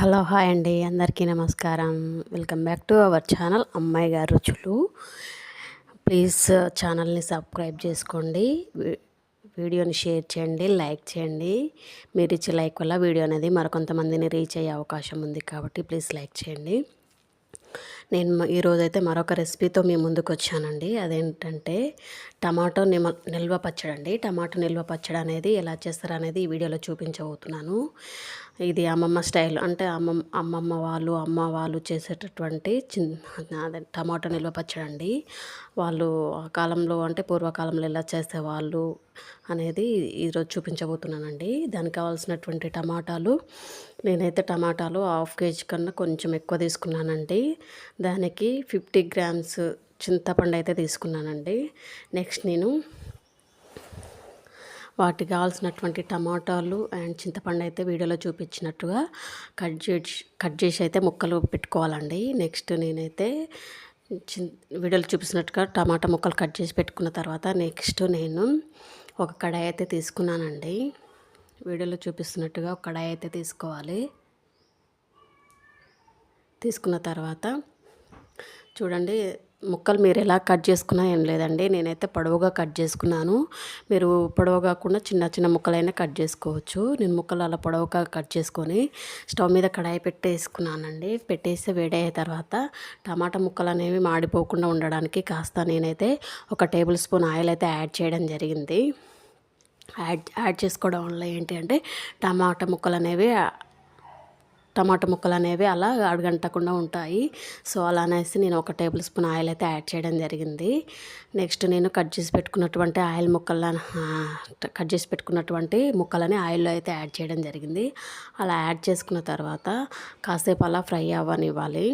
Hello hi అండి. అందరికీ నమస్కారం. Welcome back to our channel అమ్మాయి గారు రుచులు. ప్లీజ్ ఛానల్ని సబ్స్క్రైబ్ చేసుకోండి. వీడియోని షేర్ చేయండి లైక్ చేయండి. మీరు ఇచ్చే లైక్ వల్ల వీడియో అనేది మరికొంతమందిని రీచ్ అయ్యే అవకాశం ఉంది కాబట్టి ప్లీజ్ లైక్ చేయండి. నేను ఈరోజైతే ఈరోజు అయితే మరొక రెసిపీతో మీ ముందుకు వచ్చానండి. అదేంటంటే టమాటో నిమ నిల్వ పచ్చడి అండి టమాటో నిల్వ పచ్చడి అనేది ఎలా చేస్తారనేది ఈ వీడియోలో చూపించబోతున్నాను. ఇది అమ్మమ్మ స్టైల్. అంటే అమ్మమ్మ అమ్మమ్మ వాళ్ళు అమ్మ వాళ్ళు చేసేటటువంటి చిన్న అదే టమాటో నిల్వ పచ్చడి అండి. వాళ్ళు ఆ కాలంలో అంటే పూర్వకాలంలో ఎలా చేసేవాళ్ళు అనేది ఈరోజు చూపించబోతున్నానండి. దానికి కావాల్సినటువంటి టమాటాలు నేనైతే టమాటాలు హాఫ్ కేజీ కన్నా కొంచెం ఎక్కువ తీసుకున్నానండి. దానికి ఫిఫ్టీ గ్రామ్స్ చింతపండు అయితే తీసుకున్నానండి. నెక్స్ట్ నేను వాటికి కావాల్సినటువంటి టమాటాలు అండ్ చింతపండు అయితే వీడియోలో చూపించినట్టుగా కట్ చేసి కట్ చేసి అయితే ముక్కలు పెట్టుకోవాలండి. నెక్స్ట్ నేనైతే చిన్ వీడియోలో చూపించినట్టుగా టమాటా ముక్కలు కట్ చేసి పెట్టుకున్న తర్వాత నెక్స్ట్ నేను ఒక కడాయి అయితే తీసుకున్నానండి. వీడియోలో చూపిస్తున్నట్టుగా ఒక కడాయి అయితే తీసుకోవాలి. తీసుకున్న తర్వాత చూడండి ముక్కలు మీరు ఎలా కట్ చేసుకున్నా ఏం లేదండి. నేనైతే పొడవుగా కట్ చేసుకున్నాను. మీరు పొడవు కాకుండా చిన్న చిన్న ముక్కలైనా కట్ చేసుకోవచ్చు. నేను ముక్కలు అలా పొడవుగా కట్ చేసుకొని స్టవ్ మీద కడాయి పెట్టేసుకున్నానండి. పెట్టేసి వేడయ్యే తర్వాత టమాటా ముక్కలు అనేవి మాడిపోకుండా ఉండడానికి కాస్త నేనైతే ఒక టేబుల్ స్పూన్ ఆయిల్ అయితే యాడ్ చేయడం జరిగింది. యాడ్ యాడ్ చేసుకోవడం వల్ల ఏంటి అంటే టమాటా ముక్కలు అనేవి టమాటా ముక్కలు అనేవి అలా అడగంటకుండా ఉంటాయి. సో అలా అనేసి నేను ఒక టేబుల్ స్పూన్ ఆయిల్ అయితే యాడ్ చేయడం జరిగింది. నెక్స్ట్ నేను కట్ చేసి పెట్టుకున్నటువంటి ఆయిల్ ముక్కల కట్ చేసి పెట్టుకున్నటువంటి ముక్కలని ఆయిల్లో అయితే యాడ్ చేయడం జరిగింది. అలా యాడ్ చేసుకున్న తర్వాత కాసేపు అలా ఫ్రై అవ్వనివ్వాలి.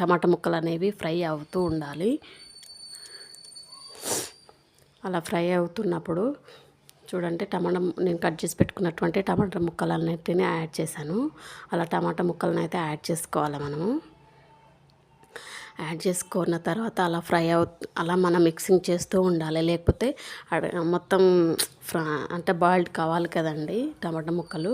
టమాటా ముక్కలు అనేవి ఫ్రై అవుతూ ఉండాలి. అలా ఫ్రై అవుతున్నప్పుడు చూడండి టమాటా నేను కట్ చేసి పెట్టుకున్నటువంటి టమాటా ముక్కలన్నిటిని యాడ్ చేశాను. అలా టమాటా ముక్కలను అయితే యాడ్ చేసుకోవాలి మనము. యాడ్ చేసుకున్న తర్వాత అలా ఫ్రై అవు అలా మనం మిక్సింగ్ చేస్తూ ఉండాలి. లేకపోతే మొత్తం ఫ్రా అంటే బాయిల్డ్ కావాలి కదండి టమాటా ముక్కలు.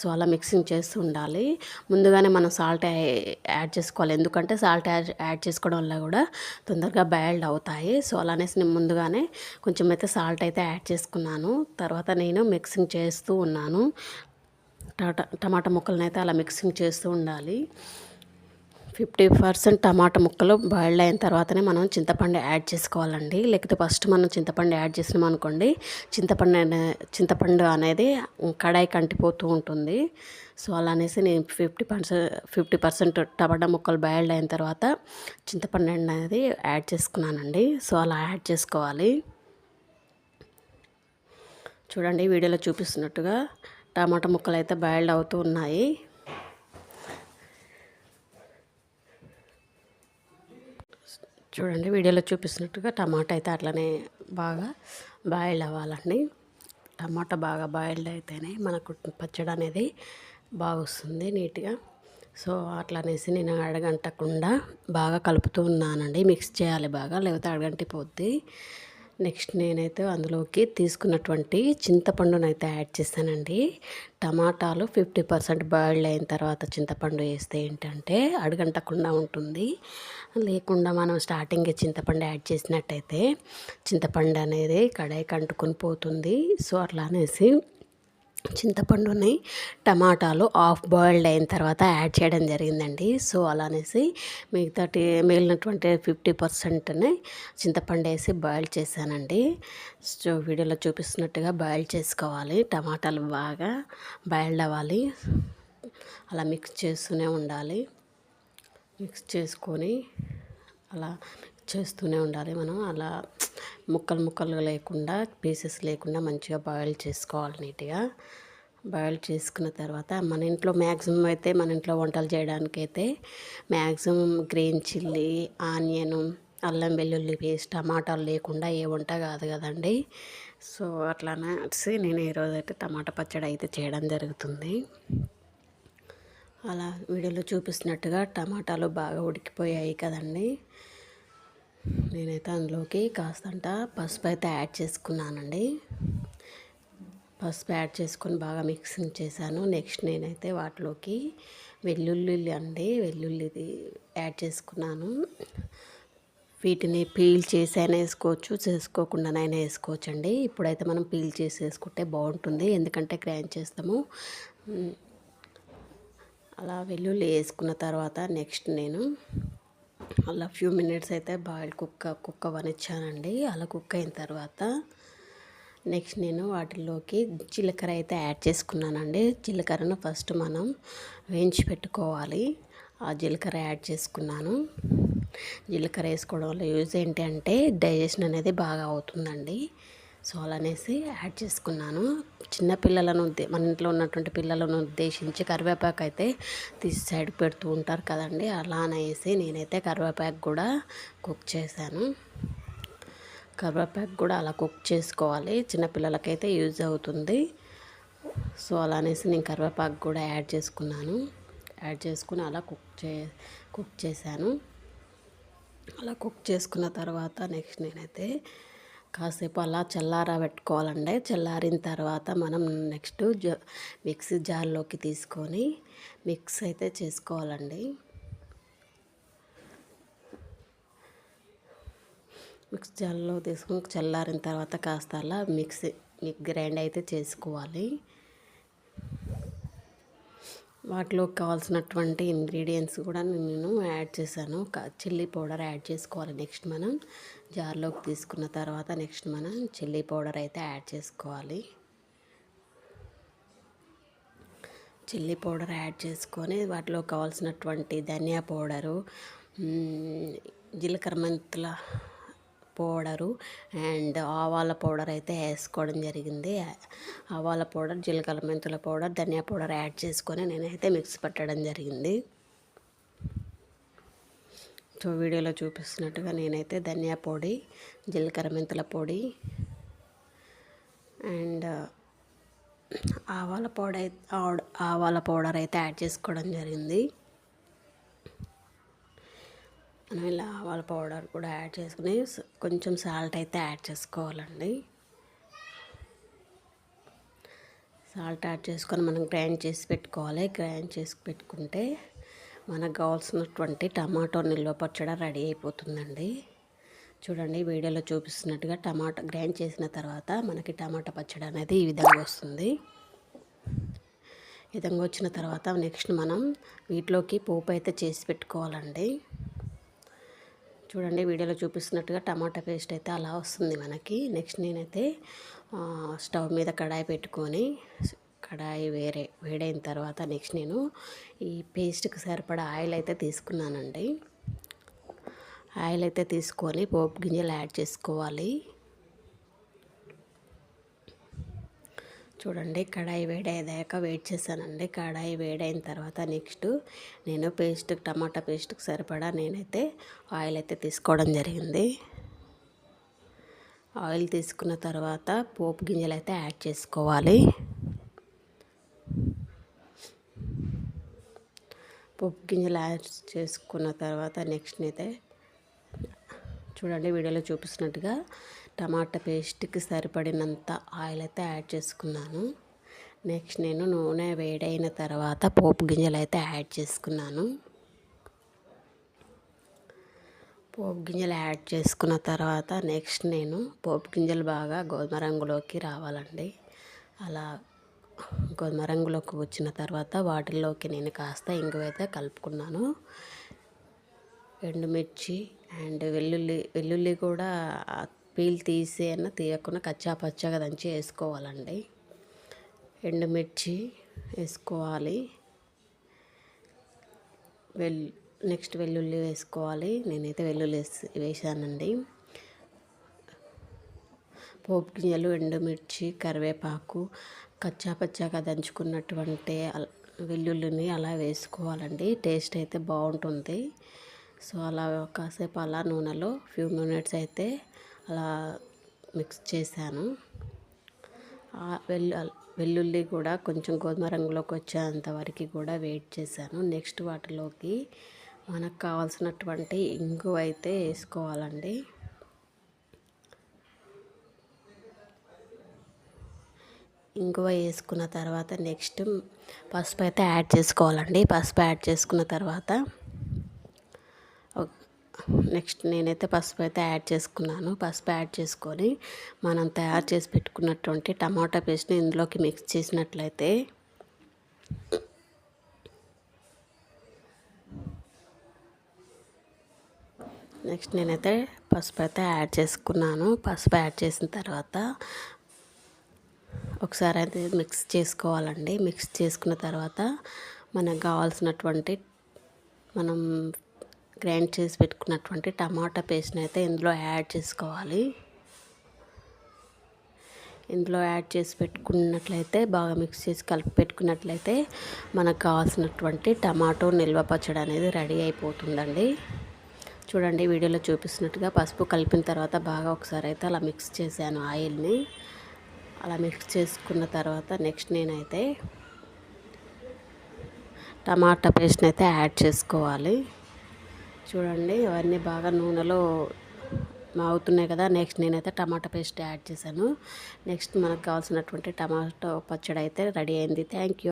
సో అలా మిక్సింగ్ చేస్తూ ఉండాలి. ముందుగానే మనం సాల్ట్ యాడ్ చేసుకోవాలి. ఎందుకంటే సాల్ట్ యాడ్ యాడ్ చేసుకోవడం వల్ల కూడా తొందరగా బాయిల్డ్ అవుతాయి. సో అలానేసి నేను ముందుగానే కొంచెం అయితే సాల్ట్ అయితే యాడ్ చేసుకున్నాను. తర్వాత నేను మిక్సింగ్ చేస్తూ ఉన్నాను. టమాటా టమాటా ముక్కలను అయితే అలా మిక్సింగ్ చేస్తూ ఉండాలి. ఫిఫ్టీ పర్సెంట్ టమాటా ముక్కలు బాయిల్డ్ అయిన తర్వాతనే మనం చింతపండు యాడ్ చేసుకోవాలండి. లేకపోతే ఫస్ట్ మనం చింతపండు యాడ్ చేసినాం అనుకోండి చింతపండు అనే- చింతపండు అనేది కడాయి కంటిపోతూ ఉంటుంది. సో అలా అనేసి నేను ఫిఫ్టీ పర్సెంట్ ఫిఫ్టీ పర్సెంట్ టమాటా ముక్కలు బాయిల్డ్ అయిన తర్వాత చింతపండు అనేది యాడ్ చేసుకున్నానండి. సో అలా యాడ్ చేసుకోవాలి. చూడండి వీడియోలో చూపిస్తున్నట్టుగా టమాటా ముక్కలు అయితే బాయిల్డ్ అవుతూ ఉన్నాయి. చూడండి వీడియోలో చూపిస్తున్నట్టుగా టమాటా అయితే అట్లనే బాగా బాయిల్డ్ అవ్వాలండి. టమాటా బాగా బాయిల్డ్ అయితేనే మనకు పచ్చడి అనేది బాగా వస్తుంది నీట్గా. సో అట్లా అనేసి నేను అడగంటకుండా బాగా కలుపుతూ ఉన్నానండి. మిక్స్ చేయాలి బాగా లేకపోతే అడగంటిపోద్ది నెక్స్ట్ నేనైతే అందులోకి తీసుకున్నటువంటి చింతపండును అయితే యాడ్ చేశానండి టమాటాలు ఫిఫ్టీ పర్సెంట్ బాయిల్డ్ అయిన తర్వాత చింతపండు వేస్తే ఏంటంటే అడగంటకుండా ఉంటుంది. లేకుండా మనం స్టార్టింగ్ చింతపండు యాడ్ చేసినట్టయితే చింతపండు అనేది కడాయికి అంటుకొని పోతుంది. సో అట్లా అనేసి చింతపండుని టమాటాలు హాఫ్ బాయిల్డ్ అయిన తర్వాత యాడ్ చేయడం జరిగిందండి. సో అలా అనేసి మిగతా మిగిలినటువంటి ఫిఫ్టీ పర్సెంట్ని చింతపండు వేసి బాయిల్ చేశానండి. సో వీడియోలో చూపిస్తున్నట్టుగా బాయిల్ చేసుకోవాలి. టమాటాలు బాగా బాయిల్డ్ అవ్వాలి. అలా మిక్స్ చేస్తూనే ఉండాలి. మిక్స్ చేసుకొని అలా చేస్తూనే ఉండాలి మనం. అలా ముక్కలు ముక్కలు లేకుండా పీసెస్ లేకుండా మంచిగా బాయిల్ చేసుకోవాలి నీట్గా. బాయిల్ చేసుకున్న తర్వాత మన ఇంట్లో మ్యాక్సిమం అయితే మన ఇంట్లో వంటలు చేయడానికి అయితే మ్యాక్సిమం గ్రీన్ చిల్లీ ఆనియన్ అల్లం వెల్లుల్లి పేస్ట్ టమాటాలు లేకుండా ఏ వంట కాదు కదండి. సో అట్లానే నేను ఈరోజు అయితే టమాటా పచ్చడి అయితే చేయడం జరుగుతుంది. అలా వీడియోలో చూపిస్తున్నట్టుగా టమాటాలు బాగా ఉడికిపోయాయి కదండి. నేనైతే అందులోకి కాస్తంట పసుపు అయితే యాడ్ చేసుకున్నానండి. పసుపు యాడ్ చేసుకొని బాగా మిక్సింగ్ చేశాను. నెక్స్ట్ నేనైతే వాటిలోకి వెల్లుల్లి అండి వెల్లుల్లిది యాడ్ చేసుకున్నాను. వీటిని పీల్ చేసి అయినా వేసుకోవచ్చు చేసుకోకుండానైనా వేసుకోవచ్చు అండి ఇప్పుడైతే మనం పీల్ చేసి వేసుకుంటే బాగుంటుంది. ఎందుకంటే గ్రైండ్ చేస్తాము. అలా వెల్లుల్లి వేసుకున్న తర్వాత నెక్స్ట్ నేను అలా ఫ్యూ మినిట్స్ అయితే బాయిల్ కుక్క కుక్క వనిచ్చానండి అలా కుక్ అయిన తర్వాత నెక్స్ట్ నేను వాటిల్లోకి జీలకర్ర అయితే యాడ్ చేసుకున్నానండి. జీలకర్రను ఫస్ట్ మనం వేయించి పెట్టుకోవాలి. ఆ జీలకర్ర యాడ్ చేసుకున్నాను. జీలకర్ర వేసుకోవడం వల్ల యూజ్ ఏంటి అంటే డైజెషన్ అనేది బాగా అవుతుందండి. సో అలానేసి యాడ్ చేసుకున్నాను. చిన్నపిల్లలను ఉద్దే మన ఇంట్లో ఉన్నటువంటి పిల్లలను ఉద్దేశించి కరివేపాకు అయితే తీసి సైడ్ పెడుతూ ఉంటారు కదండి. అలా అనేసి నేనైతే కరివేపాకు కూడా కుక్ చేశాను. కరివేపాకు కూడా అలా కుక్ చేసుకోవాలి. చిన్నపిల్లలకైతే యూజ్ అవుతుంది. సో అలా అనేసి నేను కరివేపాకు కూడా యాడ్ చేసుకున్నాను. యాడ్ చేసుకుని అలా కుక్ చే కుక్ చేశాను. అలా కుక్ చేసుకున్న తర్వాత నెక్స్ట్ నేనైతే కాసేపు అలా చల్లారా పెట్టుకోవాలండి. చల్లారిన తర్వాత మనం నెక్స్ట్ జ మిక్సీ జార్లోకి తీసుకొని మిక్స్ అయితే చేసుకోవాలండి. మిక్స్ జార్లో తీసుకొని చల్లారిన తర్వాత కాస్త అలా మిక్సీ గ్రైండ్ అయితే చేసుకోవాలి. వాటిలో కావాల్సినటువంటి ఇంగ్రీడియంట్స్ కూడా నేను యాడ్ చేశాను. చిల్లీ పౌడర్ యాడ్ చేసుకోవాలి నెక్స్ట్ మనం. జార్లోకి తీసుకున్న తర్వాత నెక్స్ట్ మనం చిల్లీ పౌడర్ అయితే యాడ్ చేసుకోవాలి. చిల్లీ పౌడర్ యాడ్ చేసుకొని వాటిలో కావాల్సినటువంటి ధనియా పౌడరు జీలకర్ర మెంతుల పౌడరు అండ్ ఆవాల పౌడర్ అయితే వేసుకోవడం జరిగింది. ఆవాల పౌడర్ జీలకర్ర మెంతుల పౌడర్ ధనియా పౌడర్ యాడ్ చేసుకొని నేనైతే మిక్స్ పెట్టడం జరిగింది. సో వీడియోలో చూపిస్తున్నట్టుగా నేనైతే ధనియా పొడి జీలకర్ర మెంతుల పొడి అండ్ ఆవాల పౌడర్ ఆవాల పౌడర్ అయితే యాడ్ చేసుకోవడం జరిగింది. మనం ఇలా ఆవాల పౌడర్ కూడా యాడ్ చేసుకుని కొంచెం సాల్ట్ అయితే యాడ్ చేసుకోవాలండి. సాల్ట్ యాడ్ చేసుకొని మనం గ్రైండ్ చేసి పెట్టుకోవాలి. గ్రైండ్ చేసి పెట్టుకుంటే మనకు కావాల్సినటువంటి టమాటో నిల్వ పచ్చడి రెడీ అయిపోతుందండి. చూడండి వీడియోలో చూపిస్తున్నట్టుగా టమాటా గ్రైండ్ చేసిన తర్వాత మనకి టమాటా పచ్చడి అనేది ఈ విధంగా వస్తుంది. ఈ విధంగా వచ్చిన తర్వాత నెక్స్ట్ మనం వీటిలోకి పోపు అయితే చేసి పెట్టుకోవాలండి. చూడండి వీడియోలో చూపిస్తున్నట్టుగా టమాటా పేస్ట్ అయితే అలా వస్తుంది మనకి. నెక్స్ట్ నేనైతే స్టవ్ మీద కడాయి పెట్టుకొని కడాయి వేరే వేడైన తర్వాత నెక్స్ట్ నేను ఈ పేస్ట్కి సరిపడా ఆయిల్ అయితే తీసుకున్నానండి. ఆయిల్ అయితే తీసుకొని పోపు గింజలు యాడ్ చేసుకోవాలి. చూడండి కడాయి వేడయ్యాక వెయిట్ చేశానండి. కడాయి వేడైన తర్వాత నెక్స్ట్ నేను పేస్ట్ టమాటా పేస్ట్కి సరిపడా నేనైతే ఆయిల్ అయితే తీసుకోవడం జరిగింది. ఆయిల్ తీసుకున్న తర్వాత పోపు గింజలు అయితే యాడ్ చేసుకోవాలి. పోపు గింజలు యాడ్ చేసుకున్న తర్వాత నెక్స్ట్ అయితే చూడండి వీడియోలో చూపిస్తున్నట్టుగా టమాటా పేస్ట్కి సరిపడినంత ఆయిల్ అయితే యాడ్ చేసుకున్నాను. నెక్స్ట్ నేను నూనె వేడైన తర్వాత పోపు గింజలు అయితే యాడ్ చేసుకున్నాను. పోపు గింజలు యాడ్ చేసుకున్న తర్వాత నెక్స్ట్ నేను పోపు గింజలు బాగా గోధుమ రంగులోకి రావాలండి. అలా గోధుమ రంగులోకి వచ్చిన తర్వాత వాటిల్లోకి నేను కాస్త ఇంగువైతే కలుపుకున్నాను. ఎండుమిర్చి అండ్ వెల్లుల్లి వెల్లుల్లి కూడా పీల్ తీసి అయినా తీయకుండా కచ్చా పచ్చగా దంచి వేసుకోవాలండి. ఎండుమిర్చి వేసుకోవాలి. వెల్ నెక్స్ట్ వెల్లుల్లి వేసుకోవాలి. నేనైతే వెల్లుల్లి వేసి వేసానండి పోపు గింజలు ఎండుమిర్చి కరివేపాకు కచ్చా పచ్చాగా దంచుకున్నటువంటి వెల్లుల్లిని అలా వేసుకోవాలండి. టేస్ట్ అయితే బాగుంటుంది. సో అలా కాసేపు అలా నూనెలో ఫ్యూ మినిట్స్ అయితే అలా మిక్స్ చేశాను. వెల్లు వెల్లుల్లి కూడా కొంచెం గోధుమ రంగులోకి వచ్చేంత వరకు కూడా వెయిట్ చేశాను. నెక్స్ట్ వాటిలోకి మనకు కావాల్సినటువంటి ఇంగు అయితే వేసుకోవాలండి. ఇంగువ వేసుకున్న తర్వాత నెక్స్ట్ పసుపు అయితే యాడ్ చేసుకోవాలండి. పసుపు యాడ్ చేసుకున్న తర్వాత నెక్స్ట్ నేనైతే పసుపు అయితే యాడ్ చేసుకున్నాను. పసుపు యాడ్ చేసుకొని మనం తయారు చేసి పెట్టుకున్నటువంటి టమాటా పేస్ట్ని ఇందులోకి మిక్స్ చేసినట్లయితే నెక్స్ట్ నేనైతే పసుపు అయితే యాడ్ చేసుకున్నాను. పసుపు యాడ్ చేసిన తర్వాత ఒకసారి అయితే మిక్స్ చేసుకోవాలండి. మిక్స్ చేసుకున్న తర్వాత మనకు కావాల్సినటువంటి మనం గ్రైండ్ చేసి పెట్టుకున్నటువంటి టమాటా పేస్ట్ని అయితే ఇందులో యాడ్ చేసుకోవాలి. ఇందులో యాడ్ చేసి పెట్టుకున్నట్లయితే బాగా మిక్స్ చేసి కలిపి పెట్టుకున్నట్లయితే మనకు కావాల్సినటువంటి టమాటో నిల్వ పచ్చడి అనేది రెడీ అయిపోతుందండి. చూడండి వీడియోలో చూపిస్తున్నట్టుగా పసుపు కలిపిన తర్వాత బాగా ఒకసారి అయితే అలా మిక్స్ చేశాను ఆయిల్ని. అలా మిక్స్ చేసుకున్న తర్వాత నెక్స్ట్ నేనైతే టమాటా పేస్ట్ని అయితే యాడ్ చేసుకోవాలి. చూడండి అవన్నీ బాగా నూనెలో అవుతున్నాయి కదా. నెక్స్ట్ నేనైతే టమాటా పేస్ట్ యాడ్ చేశాను. నెక్స్ట్ మనకు కావాల్సినటువంటి టమాటో పచ్చడి అయితే రెడీ అయింది. Thank you.